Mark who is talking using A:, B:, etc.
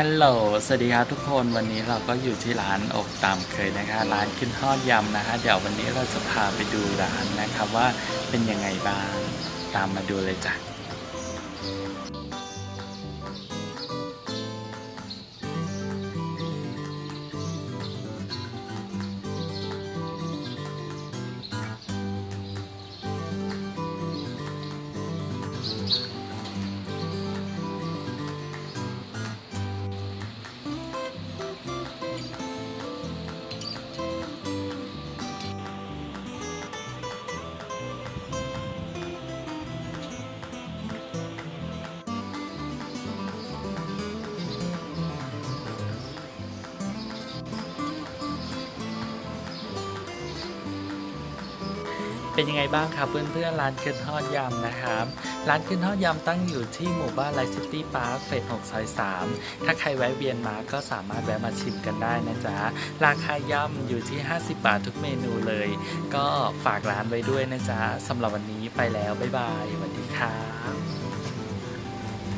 A: ฮัลโหล สวัสดีครับทุกคน วันนี้เราก็อยู่ที่ร้านอกตามเคยนะคะร้านขึ้นทอดยำนะคะ เดี๋ยววันนี้เราจะพาไปดูร้านนะครับว่าเป็นยังไงบ้าง ตามมาดูเลยจ้ะ เป็นยังไงบ้างครับเพื่อนๆร้านขึ้นทอดยำนะครับร้านขึ้นทอดยำตั้งอยู่ที่หมู่บ้านไลซิตี้พาร์คเฟส6ซอย3 ถ้าใครแวะเวียนมาก็สามารถแวะมาชิมกันได้นะจ๊ะ ราคาย่ำอยู่ที่ 50 บาททุกเมนูเลย ก็ฝากร้านไว้ด้วยนะจ๊ะสำหรับวันนี้ไปแล้ว บ๊ายบายสวัสดีครับ